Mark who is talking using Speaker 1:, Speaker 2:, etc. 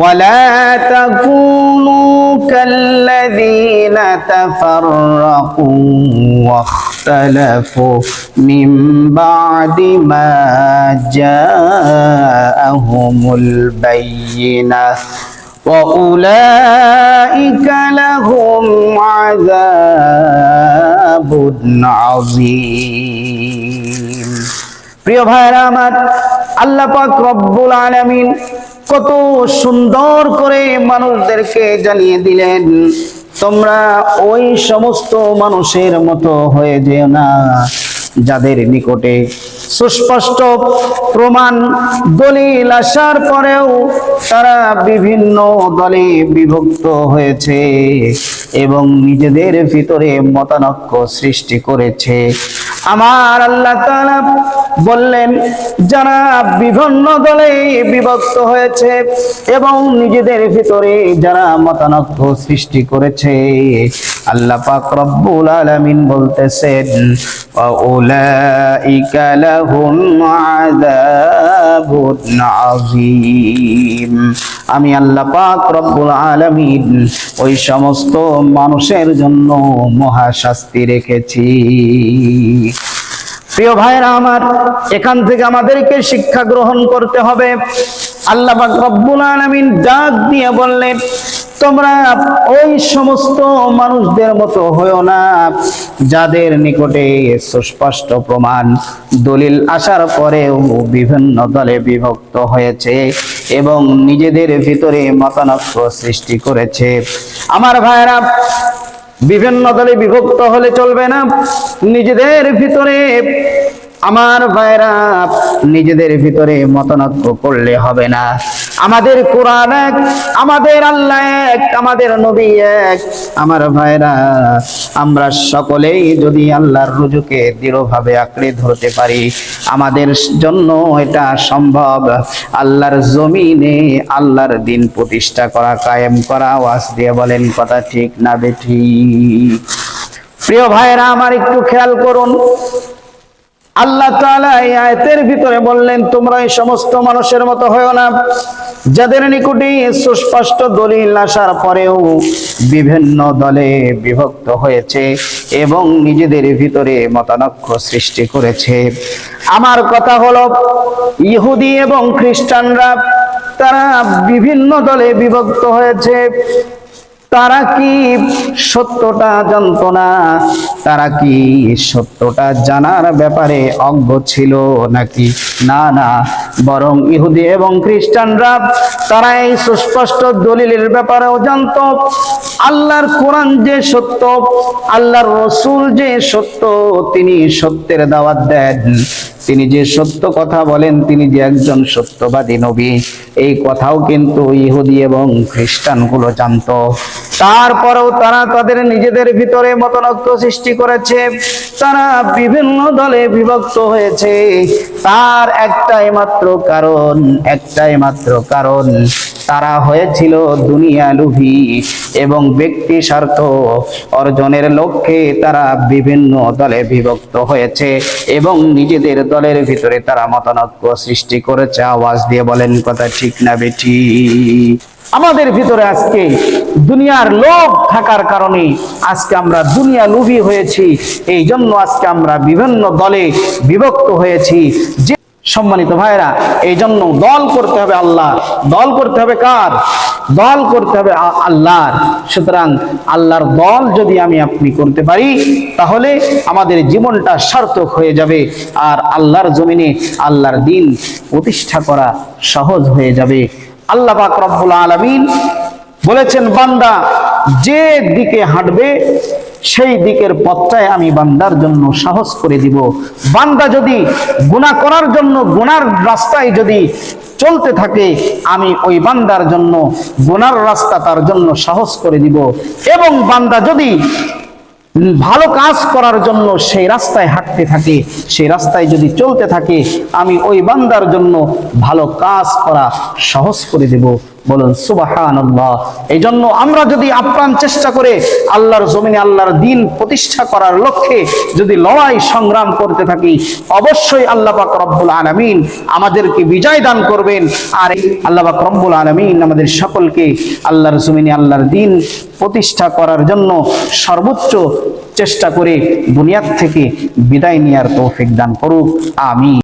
Speaker 1: ولا تكونوا كالذين تفرقوا واختلفوا من بعد ما جاءهم البينة وأولئك لهم عذاب عظيم প্রিয় ভাইরা আমার আল্লাহ পাক রব্বুল আলামিন কত সুন্দর করে মানুষদেরকে জানিয়ে দিলেন, তোমরা ওই সমস্ত মানুষের মতো হয়ে যেও না, যাদের নিকটে সুস্পষ্ট প্রমাণ, দলিল আসার পরেও তারা বিভিন্ন দলে বিভক্ত হয়েছে এবং নিজেদের ভিতরে মতানক্য সৃষ্টি করেছে। আমার আল্লাহ বললেন যারা বিভিন্ন দলে বিভক্ত হয়েছে এবং নিজেদের ভিতরে যারা মতানক্য সৃষ্টি করেছে। আল্লাহ পাক রব্বুল আলামিন বলতেছেন উলাইকা লাহুম আযাবুন আযীম। আমি আল্লাহ পাক রব্বুল আলামিন ওই সমস্ত মানুষের জন্য মহাশাস্তি রেখেছি। প্রিয় ভাইরা আমার, এখান থেকে আমাদেরকে শিক্ষা গ্রহণ করতে হবে। আল্লাহ রব্বুল আলামিন ডাক দিয়ে বললেন, তোমরা ওই সমস্ত মানুষদের মতো হয়েও না, যাদের নিকটে সুস্পষ্ট প্রমাণ দলিল আসার পরেও বিভিন্ন দলে বিভক্ত হয়েছে এবং নিজেদের ভিতরে মতানক্য সৃষ্টি করেছে। আমার ভাইরা বিভিন্ন দলে বিভক্ত হলে চলবে না। নিজেদের ভিতরে আমার ভাইরা, নিজেদের ভিতরে মতানক্য করলে হবে না। আমাদের কোরআন এক, আমাদের আল্লাহ এক, আমাদের নবী এক। আমার ভাইরা, আমরা সকলেই যদি আল্লাহর রুজুকে দৃঢ়ভাবে আঁকড়ে ধরতে পারি, আমাদের জন্য এটা সম্ভব। আল্লাহর জমিনে আল্লাহর দিন প্রতিষ্ঠা করা, কায়েম করা, ওয়াজ দিয়ে বলেন, কথা ঠিক না বেঠি প্রিয় ভাইরা, আমার একটু খেয়াল করুন আল্লাহ তাআলা এই আয়াতের ভিতরে বললেন, তোমরা এই সমস্ত মানুষের মতো হয়েও না, যাদের নিকটে সুস্পষ্ট দলিল আসার পরেও বিভিন্ন দলে বিভক্ত হয়েছে এবং নিজেদের ভিতরে মতানক্য সৃষ্টি করেছে। আমার কথা হলো, ইহুদি এবং খ্রিস্টানরা তারা বিভিন্ন দলে বিভক্ত হয়েছে। তারা কি সত্যটা জানতো না? তারা কি সত্যটা জানার ব্যাপারে অজ্ঞ ছিল নাকি? না না। বরং ইহুদি এবং খ্রিস্টানরা তারা এই সুস্পষ্ট দলিলের ব্যাপারেও জানত। আল্লাহর কোরআন যে সত্য, আল্লাহর রসুল যে সত্য, তিনি সত্যের দাওয়াত দেন। তিনি যে সত্য কথা বলেন, তিনি যে একজন সত্যবাদী নবী, এই কথাও কিন্তু ইহুদি এবং খ্রিস্টানগুলো জানতো। তারপরেও তারা তাদের নিজেদের ভিতরে মতনক্য সৃষ্টি করেছে। তারা বিভিন্ন দলে বিভক্ত হয়েছে। তার একটাই মাত্র কারণ, একটাই মাত্র কারণ, তারা হয়েছিল দুনিয়া লুভি এবং ব্যক্তি স্বার্থ অর্জনের লক্ষ্যে তারা বিভিন্ন দলে বিভক্ত হয়েছে এবং নিজেদের দলের ভিতরে তারা মতানক্য সৃষ্টি করেছে। আওয়াজ দিয়ে বলেন, কথা ঠিক না বেঠি। আমাদের ভিতরে আজকে দুনিয়ার লোভ থাকার কারণে আজকে আমরা দুনিয়া লুভি হয়েছি। এই জন্য আজকে আমরা বিভিন্ন দলে বিভক্ত হয়েছি। যে সম্মানিত ভাইরা এই জন্য দল করতে হবে আল্লাহ। দল করতে হবে কার? দল করতে হবে আল্লাহর। সুতরাং আল্লাহর দল যদি আমি আপনি করতে পারি, তাহলে আমাদের জীবনটা সার্থক হয়ে যাবে আর আল্লাহর জমিনে আল্লাহর দিন প্রতিষ্ঠা করা সহজ হয়ে যাবে। আল্লাহ পাক রব্বুল আলামিন বলেছেন, বান্দা যে দিকে হাঁটবে, সেই দিকের পথটায় আমি বান্দার জন্য সাহস করে দিব। বান্দা যদি গুনাহ করার জন্য, গুনার রাস্তায় যদি চলতে থাকে, আমি ওই বান্দার জন্য, গুনার রাস্তা তার জন্য সাহস করে দিব। এবং বান্দা যদি ভালো কাজ করার জন্য সেই রাস্তায় হাঁটতে থাকে, সেই রাস্তায় যদি চলতে থাকে, আমি ওই বান্দার জন্য ভালো কাজ করা সহজ করে দেব। বলুন, সুবহানাল্লাহ। এই জন্য আমরা যদি আপ্রাণ চেষ্টা করে আল্লাহর জমিনে আল্লাহর দিন প্রতিষ্ঠা করার লক্ষ্যে যদি লড়াই সংগ্রাম করতে থাকি, অবশ্যই আল্লাহ পাক রব্বুল আলামিন আমাদেরকে বিজয় দান করবেন। আর এই আল্লাহ পাক রব্বুল আলামিন আমাদের সকলকে আল্লাহর জমিনে আল্লাহর দিন প্রতিষ্ঠা করার জন্য সর্বোচ্চ চেষ্টা করে দুনিয়ার থেকে বিদায় নেওয়ার তৌফিক দান করুক। আমি